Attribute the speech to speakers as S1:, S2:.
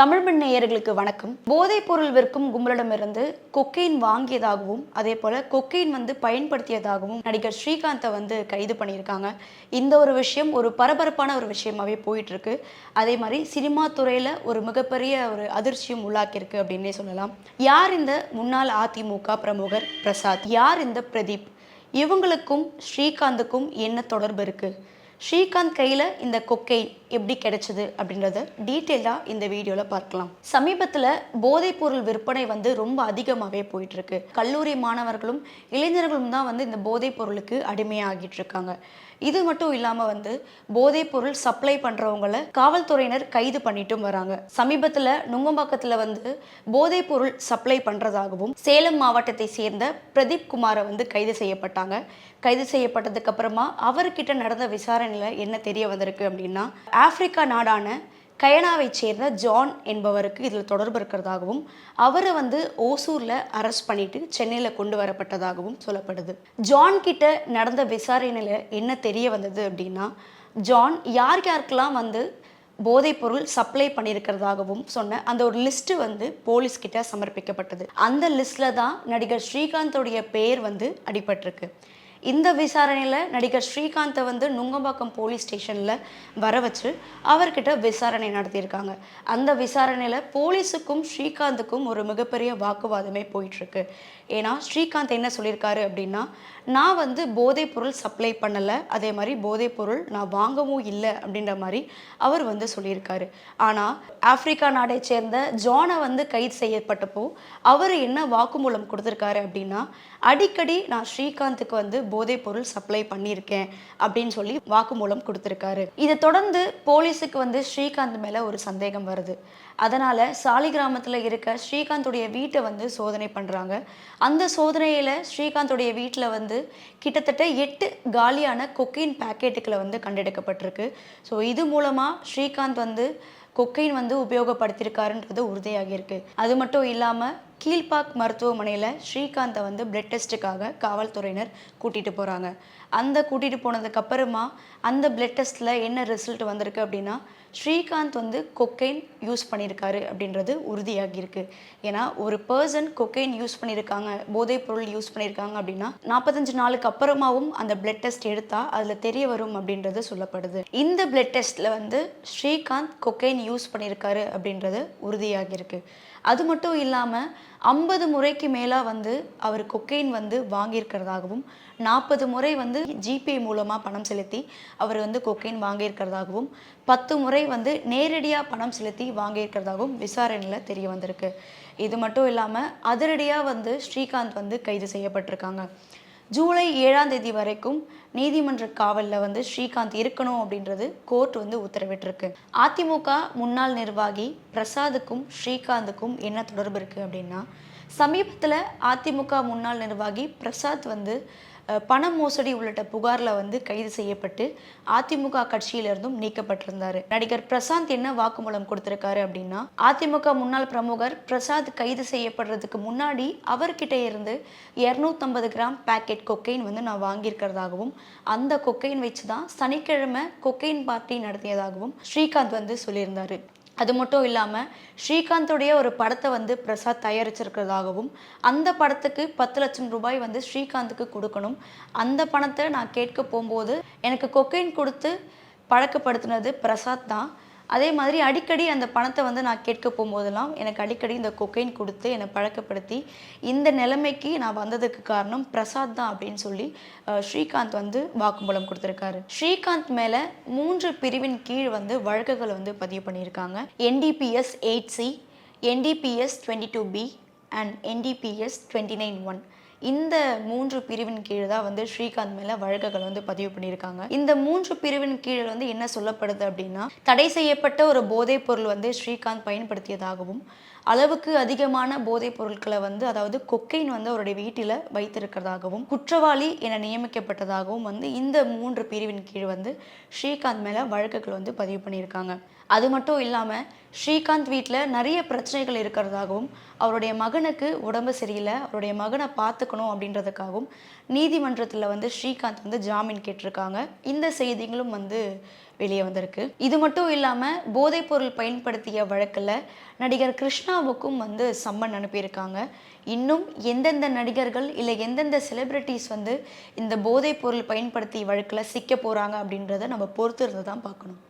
S1: தமிழ் மண் நேயர்களுக்கு வணக்கம். போதைப் பொருள் விற்கும் கும்பலிடமிருந்து கொக்கைன் வாங்கியதாகவும் அதே போல கொக்கைன் வந்து பயன்படுத்தியதாகவும் நடிகர் ஸ்ரீகாந்தை வந்து கைது பண்ணியிருக்காங்க. இந்த ஒரு விஷயம் ஒரு பரபரப்பான ஒரு விஷயமாவே போயிட்டு இருக்கு அதே மாதிரி சினிமா துறையில ஒரு மிகப்பெரிய ஒரு அதிர்ச்சியும் உள்ளாக்கியிருக்கு அப்படின்னே சொல்லலாம். யார் இந்த முன்னாள் அதிமுக பிரமுகர் பிரசாத்? யார் இந்த பிரதீப்? இவங்களுக்கும் ஸ்ரீகாந்துக்கும் என்ன தொடர்பு இருக்கு? ஸ்ரீகாந்த் கையில் இந்த கொக்கெயின் எப்படி கிடைச்சது அப்படின்றத டீட்டெயிலாக இந்த வீடியோவில் பார்க்கலாம். சமீபத்தில் போதைப்பொருள் விற்பனை வந்து ரொம்ப அதிகமாகவே போயிட்டு இருக்கு கல்லூரி மாணவர்களும் இளைஞர்களும் தான் வந்து இந்த போதைப் பொருளுக்கு அடிமையாகிட்டு இருக்காங்க. இது மட்டும் இல்லாமல் வந்து போதைப் பொருள் சப்ளை பண்ணுறவங்கள காவல்துறையினர் கைது பண்ணிட்டும் வராங்க. சமீபத்தில் நுங்கம்பாக்கத்தில் வந்து போதைப் பொருள் சப்ளை பண்ணுறதாகவும் சேலம் மாவட்டத்தை சேர்ந்த பிரதீப் குமாரை வந்து கைது செய்யப்பட்டாங்க. கைது செய்யப்பட்டதுக்கு அப்புறமா அவர்கிட்ட நடந்த விசாரணையில் என்ன தெரிய வந்திருக்கு அப்படின்னா ஆப்பிரிக்கா நாடான கயனாவை சேர்ந்த ஜான் என்பவருக்கு இதில் தொடர்பு இருக்கிறதாகவும் அவரை வந்து ஓசூரில் அரெஸ்ட் பண்ணிட்டு சென்னையில் கொண்டு வரப்பட்டதாகவும் சொல்லப்படுது. ஜான் கிட்ட நடந்த விசாரணையில் என்ன தெரிய வந்தது அப்படின்னா ஜான் யார் யாருக்கெல்லாம் வந்து போதைப்பொருள் சப்ளை பண்ணியிருக்கிறதாகவும் சொன்ன அந்த ஒரு லிஸ்ட்டு வந்து போலீஸ் கிட்ட சமர்ப்பிக்கப்பட்டது. அந்த லிஸ்ட்டில் தான் நடிகர் ஸ்ரீகாந்தோடைய பெயர் வந்து அடிபட்டிருக்கு. இந்த விசாரணையில் நடிகர் ஸ்ரீகாந்தை வந்து நுங்கம்பாக்கம் போலீஸ் ஸ்டேஷனில் வர வச்சு அவர்கிட்ட விசாரணை நடத்தியிருக்காங்க. அந்த விசாரணையில் போலீஸுக்கும் ஸ்ரீகாந்துக்கும் ஒரு மிகப்பெரிய வாக்குவாதமே போயிட்டுருக்கு. ஏன்னா ஸ்ரீகாந்த் என்ன சொல்லியிருக்காரு அப்படின்னா நான் வந்து போதைப்பொருள் சப்ளை பண்ணலை. அதே மாதிரி போதைப்பொருள் நான் வாங்கவும் இல்லை. அப்படின்ற மாதிரி அவர் வந்து சொல்லியிருக்காரு. ஆனால் ஆப்பிரிக்கா நாடை சேர்ந்த ஜானை வந்து கைது செய்யப்பட்டப்போ அவர் என்ன வாக்குமூலம் கொடுத்துருக்காரு அப்படின்னா அடிக்கடி நான் ஸ்ரீகாந்துக்கு வந்து போதைப் பொருள் சப்ளை பண்ணியிருக்கேன் அப்படின்னு சொல்லி வாக்குமூலம் கொடுத்துருக்காரு. இதை தொடர்ந்து போலீஸுக்கு வந்து ஸ்ரீகாந்த் மேலே ஒரு சந்தேகம் வருது. அதனால் சாலிகிராமத்தில் இருக்க ஸ்ரீகாந்துடைய வீட்டை வந்து சோதனை பண்ணுறாங்க அந்த சோதனையில் ஸ்ரீகாந்துடைய வீட்டில் வந்து கிட்டத்தட்ட எட்டு காலியான கொக்கைன் பேக்கெட்டுகளை வந்து கண்டெடுக்கப்பட்டிருக்கு. ஸோ இது மூலமாக ஸ்ரீகாந்த் வந்து கொக்கைன் வந்து உபயோகப்படுத்தியிருக்காருன்றது உறுதியாகியிருக்கு. அது மட்டும் இல்லாமல் கீழ்பாக் மருத்துவமனையில் ஸ்ரீகாந்தை வந்து பிளட் டெஸ்ட்டுக்காக காவல்துறையினர் கூட்டிகிட்டு போகிறாங்க அந்த கூட்டிகிட்டு போனதுக்கப்புறமா அந்த பிளட் டெஸ்ட்டில் என்ன ரிசல்ட் வந்திருக்கு அப்படின்னா ஸ்ரீகாந்த் வந்து கொக்கைன் யூஸ் பண்ணியிருக்காரு அப்படின்றது உறுதியாகியிருக்கு. ஏன்னா ஒரு பர்சன் கொக்கைன் யூஸ் பண்ணியிருக்காங்க போதைப் பொருள் யூஸ் பண்ணியிருக்காங்க அப்படின்னா நாற்பத்தஞ்சு நாளுக்கு அப்புறமாவும் அந்த பிளட் டெஸ்ட் எடுத்தால் அதில் தெரிய வரும் அப்படின்றது சொல்லப்படுது. இந்த பிளட் டெஸ்ட்டில் வந்து ஸ்ரீகாந்த் கொக்கைன் யூஸ் பண்ணியிருக்காரு அப்படின்றது உறுதியாகியிருக்கு. அது மட்டும் இல்லாமல் ஐம்பது முறைக்கு மேலாக வந்து அவர் கொக்கைன் வந்து வாங்கியிருக்கிறதாகவும் நாற்பது முறை வந்து ஜிபே மூலமாக பணம் செலுத்தி அவர் வந்து கொக்கைன் வாங்கியிருக்கிறதாகவும் பத்து முறை வந்து நேரடியாக பணம் செலுத்தி வாங்கியிருக்கிறதாகவும் விசாரணையில் தெரிய வந்திருக்கு. இது மட்டும் இல்லாமல் அதிரடியாக வந்து ஸ்ரீகாந்த் வந்து கைது செய்யப்பட்டிருக்காங்க. ஜூலை ஏழாம் தேதி வரைக்கும் நீதிமன்ற காவலில் வந்து ஸ்ரீகாந்த் இருக்கணும் அப்படின்றது கோர்ட் வந்து உத்தரவிட்டிருக்கு. அதிமுக முன்னாள் நிர்வாகி பிரசாத்துக்கும் ஸ்ரீகாந்துக்கும் என்ன தொடர்பு இருக்குது அப்படின்னா சமீபத்தில் அதிமுக முன்னாள் நிர்வாகி பிரசாத் வந்து பண மோசடி உள்ளிட்ட புகாரில் வந்து கைது செய்யப்பட்டு அதிமுக கட்சியிலிருந்தும் நீக்கப்பட்டிருந்தார். நடிகர் பிரசாந்த் என்ன வாக்குமூலம் கொடுத்திருக்காரு அப்படின்னா அதிமுக முன்னாள் பிரமுகர் பிரசாத் கைது செய்யப்படுறதுக்கு முன்னாடி அவர்கிட்ட இருந்து இரநூத்தம்பது கிராம் பேக்கெட் கொக்கைன் வந்து நான் வாங்கியிருக்கிறதாகவும் அந்த கொக்கைன் வச்சு தான் சனிக்கிழமை கொக்கைன் பார்ட்டி நடத்தியதாகவும் ஸ்ரீகாந்த் வந்து சொல்லியிருந்தார். அது மட்டும் இல்லாமல் ஸ்ரீகாந்தோடைய ஒரு படத்தை வந்து பிரசாத் தயாரிச்சிருக்கிறதாகவும் அந்த படத்துக்கு பத்து லட்சம் ரூபாய் வந்து ஸ்ரீகாந்துக்கு கொடுக்கணும். அந்த பணத்தை நான் கேட்க போகும்போது எனக்கு கொக்கைன் கொடுத்து பழக்கப்படுத்தினது பிரசாத் தான். அதே மாதிரி அடிக்கடி அந்த பணத்தை வந்து நான் கேட்க போகும்போதெல்லாம் எனக்கு அடிக்கடி இந்த கொக்கைன் கொடுத்து என்னை பழக்கப்படுத்தி இந்த நிலைமைக்கு நான் வந்ததுக்கு காரணம் பிரசாத் தான் அப்படின்னு சொல்லி ஸ்ரீகாந்த் வந்து வாக்குமூலம் கொடுத்துருக்காரு. ஸ்ரீகாந்த் மேலே மூன்று பிரிவின் கீழ் வந்து வழக்குகளை வந்து பதிவு பண்ணியிருக்காங்க. NDPS eight C NDPS twenty two B and NDPS twenty nine one இந்த மூன்று பிரிவின் கீழ் தான் வந்து ஸ்ரீகாந்த் மேல வழக்குகள் வந்து பதிவு பண்ணியிருக்காங்க. இந்த மூன்று பிரிவின் கீழ் வந்து என்ன சொல்லப்படுது அப்படின்னா தடை செய்யப்பட்ட ஒரு போதைப் பொருள் வந்து ஸ்ரீகாந்த் பயன்படுத்தியதாகவும் அளவுக்கு அதிகமான போதைப் பொருட்களை வந்து அதாவது கொக்கைன் வந்து அவருடைய வீட்டில் வைத்திருக்கிறதாகவும் குற்றவாளி என நியமிக்கப்பட்டதாகவும் வந்து இந்த மூன்று பிரிவின் கீழ் வந்து ஸ்ரீகாந்த் மேலே வழக்குகள் வந்து பதிவு பண்ணியிருக்காங்க. அது மட்டும் இல்லாமல் ஸ்ரீகாந்த் வீட்டில் நிறைய பிரச்சனைகள் இருக்கிறதாகவும் அவருடைய மகனுக்கு உடம்பு சரியில்லை அவருடைய மகனை பார்த்துக்கணும் அப்படின்றதுக்காகவும் நீதிமன்றத்தில் வந்து ஸ்ரீகாந்த் வந்து ஜாமீன் கேட்டிருக்காங்க. இந்த செய்திகளும் வந்து வெளியே வந்திருக்கு. இது மட்டும் இல்லாமல் போதைப்பொருள் பயன்படுத்திய வழக்கில் நடிகர் கிருஷ்ணாவுக்கும் வந்து சம்மன் அனுப்பியிருக்காங்க. இன்னும் எந்தெந்த நடிகர்கள் இல்லை எந்தெந்த செலிப்ரிட்டிஸ் வந்து இந்த போதைப்பொருள் பயன்படுத்தி வழக்கில் சிக்க போகிறாங்க அப்படின்றத நம்ம பொறுத்து இருந்து தான் பார்க்கணும்.